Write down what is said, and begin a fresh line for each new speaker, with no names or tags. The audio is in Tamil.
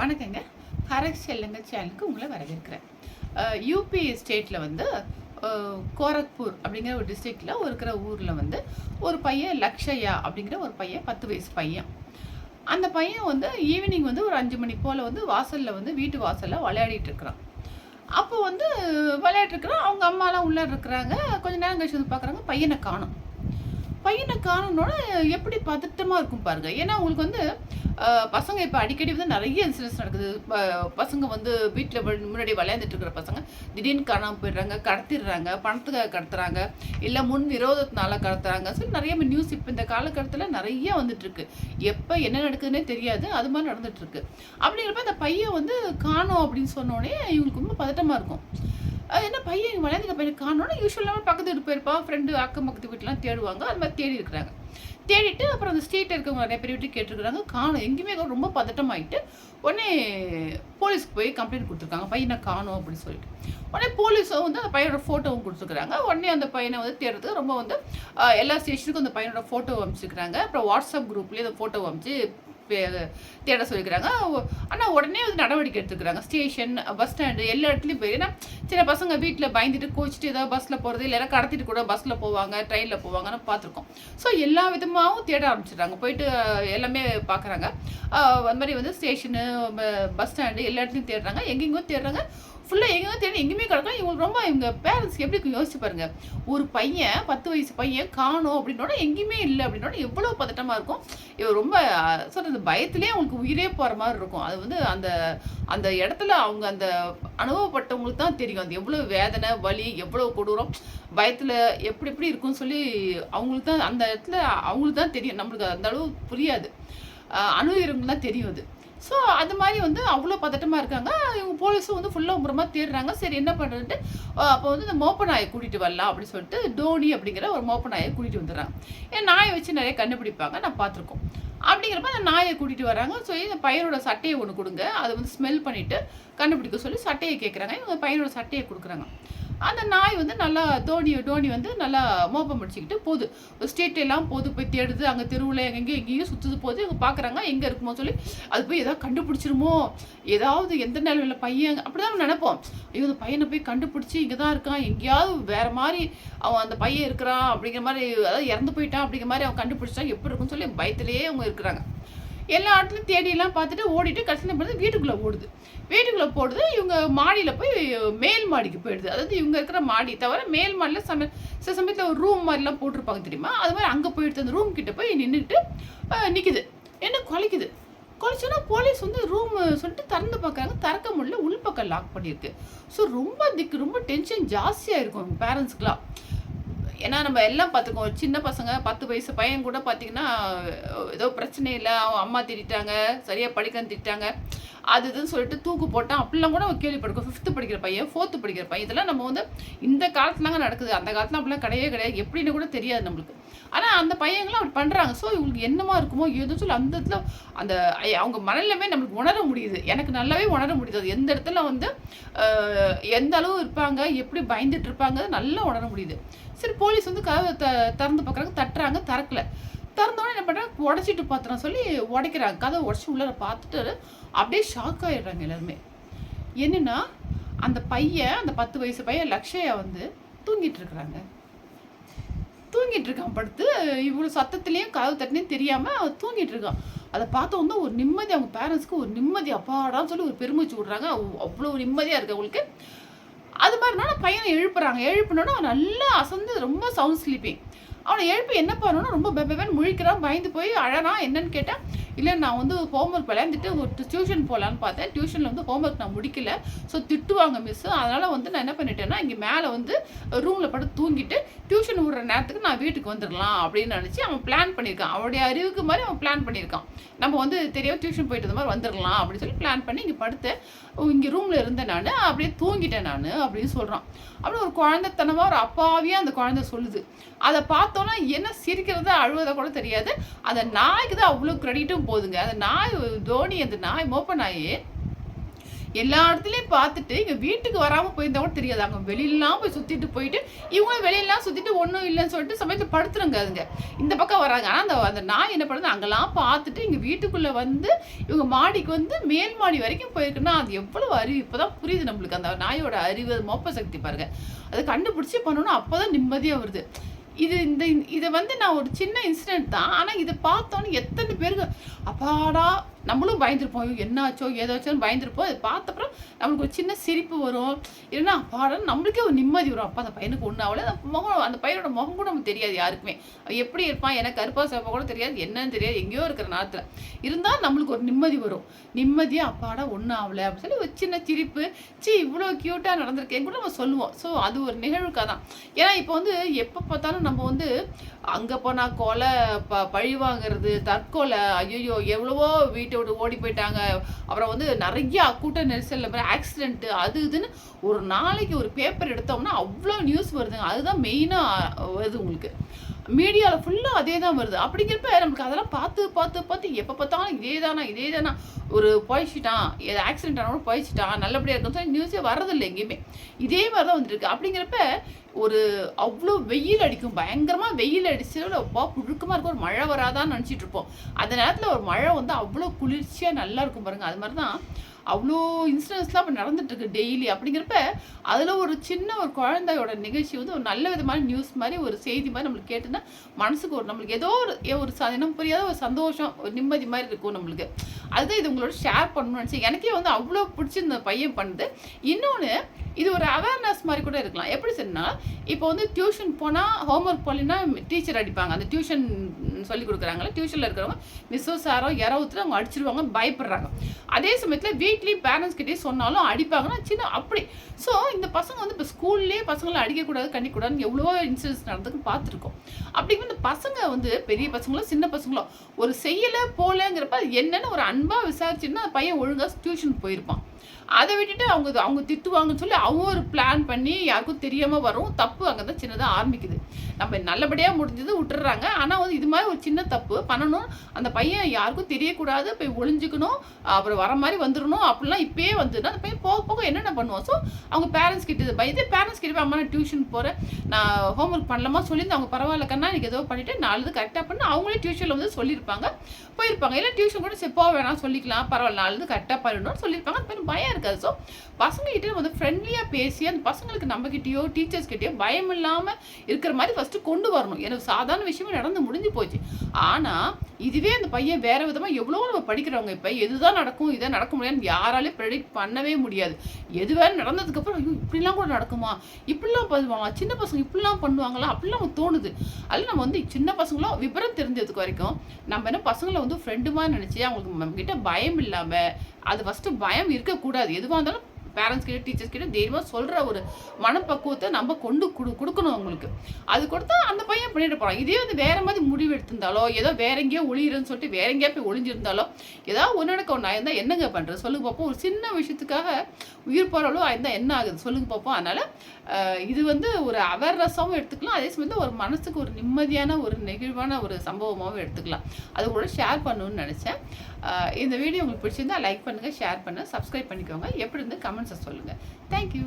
வணக்கங்க. ஹரக் செல்லுங்க சேனலுக்கு உங்களை வரவேற்கிறேன். யூபி ஸ்டேட்டில் வந்து கோரக்பூர் அப்படிங்கிற ஒரு டிஸ்ட்ரிக்டில் இருக்கிற ஊரில் வந்து ஒரு பையன் லக்ஷயா அப்படிங்கிற ஒரு பையன் பத்து வயசு பையன். அந்த பையன் வந்து ஈவினிங் வந்து ஒரு அஞ்சு மணி போல் வந்து வாசலில் வந்து வீட்டு வாசலில் விளையாடிட்டு இருக்கிறான். அப்போ வந்து விளையாட்டுருக்குறோம் அவங்க அம்மாலாம் உள்ளே இருக்கிறாங்க. கொஞ்ச நேரம் கழிச்சு வந்து பார்க்குறாங்க பையனை காணும். பையனை காணணுன்னோட எப்படி பதட்டமாக இருக்கும் பாருங்க. ஏன்னா உங்களுக்கு வந்து பசங்க இப்போ அடிக்கடி வந்து நிறைய இன்சிடென்ட்ஸ் நடக்குது. ப- பசங்க வந்து வீட்டில் முன்னாடி விளையாண்டுட்டு இருக்கிற பசங்க திடீர்னு காணாமல் போயிடுறாங்க கடத்திடுறாங்க பணத்துக்காக கடத்துறாங்க இல்லை முன் விரோதத்தினால கடத்துறாங்க. சொல்லி நிறைய நியூஸ் இப்போ இந்த காலகட்டத்தில் நிறைய வந்துட்டுருக்கு எப்போ என்ன நடக்குதுன்னே தெரியாது. அது மாதிரி நடந்துட்டுருக்கு அப்படிங்கிறப்ப அந்த பையன் வந்து காணோம் அப்படின்னு சொன்னோடனே இவங்களுக்கு ரொம்ப பதட்டமாக இருக்கும். என்ன பையன் வளர்ந்துக்க பையன் காணோன்னு யூஸ்வலாக பக்கத்து வீட்டு போயிருப்பான் ஃப்ரெண்டு அக்கம் பக்கத்து வீட்டுலாம் தேடுவாங்க. அது மாதிரி தேடி இருக்கிறாங்க. தேடிட்டு அப்புறம் அந்த ஸ்ட்ரீட் இருக்கவங்க நிறைய பேர் வீட்டு கேட்டுருக்குறாங்க. காணும். எங்கேயுமே ரொம்ப ரொம்ப பதட்டமாயிட்டு உடனே போலீஸ்க்கு போய் கம்ப்ளைண்ட் கொடுத்துருக்காங்க. பையனை காணும் அப்படின்னு சொல்லிட்டு. உடனே போலீஸும் வந்து அந்த பையனோட ஃபோட்டோவும் கொடுத்துருக்குறாங்க. உடனே அந்த பையனை வந்து தேடுறதுக்கு ரொம்ப வந்து எல்லா ஸ்டேஷனுக்கும் அந்த பையனோட ஃபோட்டோ அனுப்பிச்சிருக்கிறாங்க அப்புறம் வாட்ஸ்அப் குரூப்லேயே அந்த ஃபோட்டோ அனுப்பிச்சு தேட சொல்லிக்கிறாங்க. ஆனால் உடனே வந்து நடவடிக்கை எடுத்துக்கிறாங்க. ஸ்டேஷன் பஸ் ஸ்டாண்டு எல்லா இடத்துலையும் போய். ஏன்னா சில பசங்க வீட்டில் பயந்துட்டு கோச்சிட்டு ஏதாவது பஸ்ஸில் போகிறது இல்லைன்னா கடத்திட்டு கூட பஸ்ஸில் போவாங்க ட்ரெயினில் போவாங்கன்னு பார்த்துருக்கோம் ஸோ எல்லா விதமாகவும் தேட ஆரம்பிச்சிடுறாங்க. போயிட்டு எல்லாமே பார்க்குறாங்க அந்த மாதிரி வந்து ஸ்டேஷனு பஸ் ஸ்டாண்டு எல்லா இடத்துலையும் தேடுறாங்க. எங்கெங்கோ தேடுறாங்க. ஃபுல்லாக எங்கே தேடி எங்கேயுமே கிடக்கும் இவங்களுக்கு ரொம்ப இவங்க பேரண்ட்ஸ் எப்படி யோசிச்சு பாருங்க. ஒரு பையன் பத்து வயசு பையன் காணும் அப்படின்னோட எங்கேயுமே இல்லை அப்படின்னோட எவ்வளோ பதட்டமாக இருக்கும். இவர் ரொம்ப சொல்கிறது பயத்துலேயே அவங்களுக்கு உயிரே போகிற மாதிரி இருக்கும். அது வந்து அந்த அந்த இடத்துல அவங்க அந்த அனுபவப்பட்டவங்களுக்கு தான் தெரியும். அது எவ்வளோ வேதனை வலி எவ்வளோ கொடூரம் பயத்தில் எப்படி எப்படி இருக்கும்னு சொல்லி அவங்களுக்கு தான் அந்த இடத்துல அவங்களுக்கு தான் தெரியும். நம்மளுக்கு அந்த அளவு புரியாது. அஹ், தான் தெரியும் அது. ஸோ அது மாதிரி வந்து அவ்வளோ பதட்டமாக இருக்காங்க. இவங்க போலீஸும் வந்து ஃபுல்லாக உங்கரமாக தேடுறாங்க. சரி என்ன பண்ணுறதுன்ட்டு அப்போ வந்து இந்த மோப்ப நாயை கூட்டிகிட்டு வரலாம் அப்படின்னு சொல்லிட்டு டோனி அப்படிங்கிற ஒரு மோப்ப நாயை கூட்டிகிட்டு வந்துடுறாங்க. ஏன்னா நாயை வச்சு நிறைய கண்டுபிடிப்பாங்க. நான் பார்த்துருக்கோம். அப்படிங்கிறப்ப அந்த நாயை கூட்டிகிட்டு வராங்க. ஸோ இந்த பையனோட சட்டையை ஒன்று கொடுங்க. அதை வந்து ஸ்மெல் பண்ணிவிட்டு கண்டுபிடிக்க சொல்லி சட்டையை கேட்குறாங்க இவங்க பையனோட சட்டையை கொடுக்குறாங்க. அந்த நாய் வந்து நல்லா தோனி டோனி வந்து நல்லா மோப்பம் முடிச்சுக்கிட்டு போகுது. ஸ்டேட் எல்லாம் போது போய் தேடுது அங்கே தெருவில் எங்கெங்கேயும் எங்கேயும் சுற்றுது போது இவங்க பார்க்குறாங்க எங்கே இருக்குமோ சொல்லி அது போய் ஏதாவது கண்டுபிடிச்சிருமோ? ஏதாவது எந்த நிலவில் பையன்? அப்படிதான் தான் நினைப்போம். ஐயோ பையனை போய் கண்டுபிடிச்சி இங்கே தான் இருக்கான். எங்கேயாவது வேறு மாதிரி அவன் அந்த பையன் இருக்கிறான் அப்படிங்கிற மாதிரி அதாவது இறந்து போயிட்டான் அப்படிங்கிற மாதிரி அவன் கண்டுபிடிச்சா எப்படி இருக்கும்னு சொல்லி பயத்திலேயே அவங்க இருக்கிறாங்க. எல்லா இடத்துலையும் தேடியெல்லாம் பார்த்துட்டு ஓடிட்டு கடைசியில் பார்த்து வீட்டுக்குள்ளே ஓடுது. வீட்டுக்குள்ளே போடுது இவங்க மாடியில் போய் மேல் மாடிக்கு போயிடுது. அதாவது இவங்க இருக்கிற மாடி தவிர மேல் மாடியில் சம சில சமயத்தில் ஒரு ரூம் மாதிரிலாம் போட்டிருப்பாங்க தெரியுமா? அது மாதிரி அங்கே போயிடுது அந்த ரூம் கிட்டே போய் நின்றுட்டு நிற்கிது என்ன குலைக்குது? குலைச்சோன்னா போலீஸ் வந்து ரூம் சொல்லிட்டு திறந்து பார்க்குறாங்க திறக்க முடியல உள்பக்கம் லாக் பண்ணியிருக்கு. ஸோ ரொம்ப திக்கு ரொம்ப டென்ஷன் ஜாஸ்தியாக இருக்கும் அவங்க பேரண்ட்ஸ்க்குலாம் ஏன்னா நம்ம எல்லாம் பார்த்துக்கோம் சின்ன பசங்க பத்து வயசு பையன் கூட பார்த்தீங்கன்னா ஏதோ பிரச்சனை இல்லை. அவன் அம்மா திட்டாங்க சரியாக படிக்கன்னு திட்டாங்க அது இதுன்னு சொல்லிட்டு தூக்கு போட்டான். அப்படிலாம் கூட அவன் கேள்விப்பட்டிருக்கோம். ஃபிஃப்த்து படிக்கிற பையன் ஃபோர்த்து படிக்கிற பையன் இதெல்லாம் நம்ம வந்து இந்த காலத்துலாங்க நடக்குது. அந்த காலத்தில் அப்படிலாம் கிடையவே கிடையாது. எப்படின்னு கூட தெரியாது நம்மளுக்கு. ஆனால் அந்த பையங்களும் அப்படி பண்ணுறாங்க ஸோ இவங்களுக்கு என்னமா இருக்குமோ ஏதோ சொல்லி அந்த இடத்துல அந்த ஐ- அவங்க மனநிலையுமே நம்மளுக்கு உணர முடியுது. எனக்கு நல்லாவே உணர முடியுது. அது எந்த இடத்துல வந்து எந்த அளவு இருப்பாங்க எப்படி பயந்துட்டு இருப்பாங்க நல்லா உணர முடியுது. சரி போலீஸ் வந்து கதவை த திறந்து பார்க்குறாங்க. தட்டுறாங்க திறக்கலை. திறந்தோடனே என்ன பண்ணுறாங்க உடச்சிட்டு பார்த்துறான் சொல்லி உடைக்கிறாங்க. கதை உடச்சி உள்ளார பார்த்துட்டு அப்படியே ஷாக் ஆயிடுறாங்க எல்லாருமே. என்னன்னா அந்த பையன் அந்த பத்து வயசு பையன் லக்ஷயா வந்து தூங்கிட்டு இருக்கிறாங்க. தூங்கிட்டு இருக்கான் படுத்து. இவ்வளோ சத்தத்துலேயும் கதவு தட்டினே தெரியாமல் அவன் தூங்கிட்டு இருக்கான். அதை பார்த்த வந்து ஒரு நிம்மதி அவங்க பேரண்ட்ஸ்க்கு ஒரு நிம்மதி அப்பாடான்னு சொல்லி ஒரு பெருமிச்சு விட்றாங்க. அவ்வளோ நிம்மதியாக இருக்கு அவங்களுக்கு. அது மாதிரினா பையனை எழுப்புறாங்க. எழுப்பினோன்னா அவன் நல்லா அசந்து ரொம்ப சவுண்ட் ஸ்லீப்பிங் அவனை எழுப்பி என்ன பண்ணணும்னா ரொம்ப பெபேன்னு முழிக்கிறான் பயந்து போய் அழறான் என்னன்னு கேட்டால் இல்லை நான் வந்து ஹோம்ஒர்க் விளையாண்டுட்டு ஒரு டியூஷன் போகலான்னு பார்த்தேன். டியூஷனில் வந்து ஹோம்ஒர்க் நான் முடிக்கல. ஸோ திட்டுவாங்க மிஸ் அதனால் வந்து நான் என்ன பண்ணிட்டேன்னா இங்கே மேலே வந்து ரூமில் படுத்து தூங்கிட்டு டியூஷன் விடுற நேரத்துக்கு நான் வீட்டுக்கு வந்துடலாம் அப்படின்னு நினச்சி அவன் பிளான் பண்ணியிருக்கான். அவனுடைய அறிவுக்கு மாதிரி அவன் பிளான் பண்ணியிருக்கான். நம்ம வந்து தெரியாம டியூஷன் போயிட்டு இருந்த மாதிரி வந்துடலாம் அப்படின்னு சொல்லி பிளான் பண்ணி இங்கே படுத்தேன். இங்கே ரூமில் இருந்தேன் நான். அப்படியே தூங்கிட்டேன் நான் அப்படின்னு சொல்கிறான் அப்படியே ஒரு குழந்தைத்தனமாக ஒரு அப்பாவியாக அந்த குழந்தை சொல்லுது. அதை பார்த்தோன்னா என்ன சிரிக்கிறதா அழுவதை கூட தெரியாது. அந்த நாய்க்கு தான் அவ்வளோ கிரெடிட்டும் போகுதுங்க அந்த நாய் தோனி அந்த நாய் மோப்ப நாய் எல்லா இடத்துலையும் பார்த்துட்டு இங்கே வீட்டுக்கு வராமல் போயிருந்தா கூட தெரியாது. அங்கே வெளியிலாம் போய் சுற்றிட்டு போயிட்டு இவங்களும் வெளியெல்லாம் சுற்றிட்டு ஒன்றும் இல்லைன்னு சொல்லிட்டு சமயத்தில் படுத்துருங்க அதுங்க. இந்த பக்கம் வராங்க. ஆனால் அந்த அந்த நாய் என்ன பண்ணுது? அங்கெல்லாம் பார்த்துட்டு இங்கே வீட்டுக்குள்ளே வந்து இவங்க மாடிக்கு வந்து மேல் மாடி வரைக்கும் போயிருக்குன்னா அது எவ்வளோ அறிவு? இப்போ தான் புரியுது நம்மளுக்கு. அந்த நாயோட அறிவு மோப்ப சக்தி பாருங்க. அதை கண்டுபிடிச்சி பண்ணணும் அப்போ தான் நிம்மதியாக வருது. இது இந்த இதை வந்து நான் ஒரு சின்ன இன்சிடென்ட் தான். ஆனால் இதை பார்த்தோன்னே எத்தனை பேருக்கு அப்பாடா நம்மளும் பயந்துருப்போம். ஐயோ என்னாச்சோ ஏதாச்சோன்னு பயந்துருப்போம். அதை பார்த்தப்பறம் நம்மளுக்கு ஒரு சின்ன சிரிப்பு வரும். இல்லைன்னா பாடம் நம்மளுக்கே ஒரு நிம்மதி வரும். அப்பா அந்த பையனுக்கு ஒன்றும் ஆகல. அந்த முகம் அந்த பையனோட முகம் கூட நமக்கு தெரியாது யாருக்குமே. அவன் எப்படி இருப்பான்? எனக்கு கருப்பா சேப்பா கூட தெரியாது. என்னன்னு தெரியாது. எங்கேயோ இருக்கிற நேரத்தில். இருந்தால் நம்மளுக்கு ஒரு நிம்மதி வரும். நிம்மதியாக அப்பாடா ஒன்றும் ஆகலை அப்படின்னு சொல்லி ஒரு சின்ன சிரிப்பு. சி இவ்வளோ க்யூட்டாக நடந்திருக்கேன் கூட நம்ம சொல்லுவோம். ஸோ அது ஒரு நிகழ்வுக்காக தான் ஏன்னா இப்போ வந்து எப்போ பார்த்தாலும் நம்ம வந்து அங்கே போனால் கொலை ப பழி வாங்குறது தற்கொலை ஐயோ எவ்வளவோ வீட்டை விட்டு ஓடி போயிட்டாங்க. அப்புறம் வந்து நிறைய கூட்ட நெரிசலில் ஆக்சிடென்ட்டு அது இதுன்னு ஒரு நாளைக்கு ஒரு பேப்பர் எடுத்தோம்னா அவ்வளோ நியூஸ் வருதுங்க. அதுதான் மெயினாக வருது உங்களுக்கு. மீடியாவில் ஃபுல்லாக அதே தான் வருது. அப்படிங்கிறப்ப நமக்கு அதெல்லாம் பார்த்து பார்த்து பார்த்து எப்போ பார்த்தாலும் இதே தானா இதே தானா ஒரு போயிச்சிட்டான் ஏதோ ஆக்சிடென்ட் ஆனாலும் பொழைச்சிட்டான் நல்லபடியாக இருக்குன்னு சொல்லி நியூஸே வரதில்லை எங்கேயுமே. இதே மாதிரி தான் வந்துருக்கு அப்படிங்கிறப்ப ஒரு அவ்வளோ வெயில் அடிக்கும். பயங்கரமாக வெயில் அடிச்சு அப்பா புழுக்கமாக இருக்கும். ஒரு மழை வராதான்னு நினச்சிட்டு இருப்போம். அந்த நேரத்தில் ஒரு மழை வந்து அவ்வளோ குளிர்ச்சியாக நல்லா இருக்கும் பாருங்கள் அது மாதிரி தான் அவ்வளோ இன்சிடென்ட்ஸ்லாம் இப்போ நடந்துட்டுருக்கு டெய்லி அப்படிங்கிறப்ப அதில் ஒரு சின்ன ஒரு குழந்தையோட நிகழ்ச்சி வந்து ஒரு நல்ல விதமான நியூஸ் மாதிரி ஒரு செய்தி மாதிரி நம்மளுக்கு கேட்டுன்னா மனசுக்கு ஒரு நம்மளுக்கு ஏதோ ஒரு ஒரு இனம் புரியாத ஒரு சந்தோஷம் ஒரு நிம்மதி மாதிரி இருக்கும் நம்மளுக்கு. அதுதான் இது உங்களோட ஷேர் பண்ணணும்னு நினச்சி எனக்கே வந்து அவ்வளோ பிடிச்சிருந்த பையன் பண்ணுது. இன்னொன்று இது ஒரு அவேர்னஸ் மாதிரி கூட இருக்கலாம். எப்படி சொன்னால் இப்போ வந்து டியூஷன் போனால் ஹோம்ஒர்க் போகலன்னா டீச்சர் அடிப்பாங்க. அந்த டியூஷன் சொல்லி கொடுக்குறாங்களே டியூஷனில் இருக்கிறவங்க மிஸ்ஸோ சாரோ யாரோ ஒருத்தர் அவங்க அடிச்சிருவாங்க பயப்படுறாங்க. அதே சமயத்தில் வீட்லேயும் பேரண்ட்ஸ் கிட்டே சொன்னாலும் அடிப்பாங்கன்னா சின்ன அப்படி. ஸோ இந்த பசங்க வந்து இப்போ ஸ்கூல்லேயே பசங்களை அடிக்கக்கூடாது கண்டிக்கூடாதுன்னு எவ்வளோ இன்சிடென்ட்ஸ் நடந்துக்கு பார்த்துருக்கோம். அப்படிங்கிற இந்த பசங்க வந்து பெரிய பசங்களோ சின்ன பசங்களோ ஒரு செய்யலை போகலங்கிறப்ப என்னென்னு ஒரு அன்பாக விசாரிச்சுன்னா பையன் ஒழுங்காக டியூஷன் போயிருப்பான். அதை விட்டுட்டு அவங்க அவங்க திட்டுவாங்கன்னு சொல்லி அவங்க ஒரு பிளான் பண்ணி யாருக்கும் தெரியாமல் வரும். தப்பு அங்கே தான் சின்னதாக ஆரம்பிக்குது. நம்ம நல்லபடியாக முடிஞ்சது விட்டுறாங்க ஆனால் வந்து இது மாதிரி ஒரு சின்ன தப்பு பண்ணணும். அந்த பையன் யாருக்கும் தெரியக்கூடாது. போய் ஒளிஞ்சுக்கணும். அப்புறம் வர மாதிரி வந்துடணும். அப்படிலாம் இப்பயே வந்துன்னா அந்த பையன் போக போக என்னென்ன பண்ணுவோம் ஸோ அவங்க பேரண்ட்ஸ் கிட்ட பயந்து பேரண்ட்ஸ் கிட்ட அம்மா நான் டியூஷன் போகிறேன் நான் ஹோம்ஒர்க் பண்ணலாமா சொல்லியிருந்து அவங்க பரவாயில்ல கண்ணா எனக்கு ஏதோ பண்ணிவிட்டு நாலு கரெக்டாக பண்ணி. அவங்களே டியூஷனில் வந்து சொல்லியிருப்பாங்க. போயிருப்பாங்க. இல்லை டியூஷன் கூட சரி போக வேணாம் சொல்லிக்கலாம். பரவாயில்ல நாலு கரெக்டாக பண்ணணும்னு சொல்லியிருப்பாங்க. அந்த பையன் பயம் இருக்காது. ஸோ பசங்ககிட்ட வந்து ஃப்ரெண்ட்லியாக பேசி அந்த பசங்களுக்கு நம்மக்கிட்டேயோ டீச்சர்ஸ் கிட்டேயோ பயம் இல்லாமல் இருக்கிற மாதிரி ஃபஸ்ட்டு கொண்டு வரணும். எனக்கு சாதாரண விஷயமே நடந்து முடிஞ்சு போச்சு. ஆனால் இதுவே அந்த பையன் வேற விதமாக எவ்வளோ நம்ம படிக்கிறவங்க இப்போ எதுதான் நடக்கும் இதை நடக்க முடியாதுன்னு யாராலையும் ப்ரெடிக்ட் பண்ணவே முடியாது. எது வேறு நடந்ததுக்கப்புறம் ஐயோ இப்படிலாம் கூட நடக்குமா? இப்படிலாம் பண்ணுவாங்க சின்ன பசங்க இப்படிலாம் பண்ணுவாங்களா? அப்படிலாம் நமக்கு தோணுது. அதில் நம்ம வந்து சின்ன பசங்களும் விபரம் தெரிஞ்சதுக்கு வரைக்கும் நம்ம என்ன பசங்களை வந்து ஃப்ரெண்டுமா நினச்சி அவங்களுக்கு நம்ம பயம் இல்லாமல் அது ஃபஸ்ட்டு பயம் இருக்கக்கூடாது. எதுவாக இருந்தாலும் பேரண்ட்ஸ் கிட்ட டீச்சர்ஸ் கிட்ட தைரியமாக சொல்கிற ஒரு மனப்பக்குவத்தை நம்ம கொண்டு கொடு கொடுக்கணும் அவங்களுக்கு. அது கொடுத்தா அந்த பையன் பண்ணிட்டு போகிறான் இதே வந்து வேறு மாதிரி முடிவு எடுத்திருந்தாலோ ஏதோ வேற எங்கேயோ ஒளியிருன்னு சொல்லிட்டு வேற எங்கேயோ போய் ஒளிஞ்சிருந்தாலோ ஏதாவது ஒன்று நடக்க ஒன்று ஆயிருந்தால் என்னங்க பண்ணுறது சொல்லுங்க பார்ப்போம் ஒரு சின்ன விஷயத்துக்காக உயிர் போகிறளவு ஆயிருந்தால் என்ன ஆகுது? சொல்லுங்க பார்ப்போம் அதனால் இது வந்து ஒரு அவேர்னஸாகவும் எடுத்துக்கலாம். அதே சமயத்தில் ஒரு மனசுக்கு ஒரு நிம்மதியான ஒரு நெகிழ்வான ஒரு சம்பவமாகவும் எடுத்துக்கலாம். அது கூட ஷேர் பண்ணணும்னு நினச்சேன். இந்த வீடியோ உங்களுக்கு பிடிச்சிருந்தா லைக் பண்ணுங்கள் ஷேர் பண்ணுங்கள் சப்ஸ்கிரைப் பண்ணிக்கோங்க. எப்படி இருந்து கமெண்ட்ஸை சொல்லுங்கள் தேங்க்யூ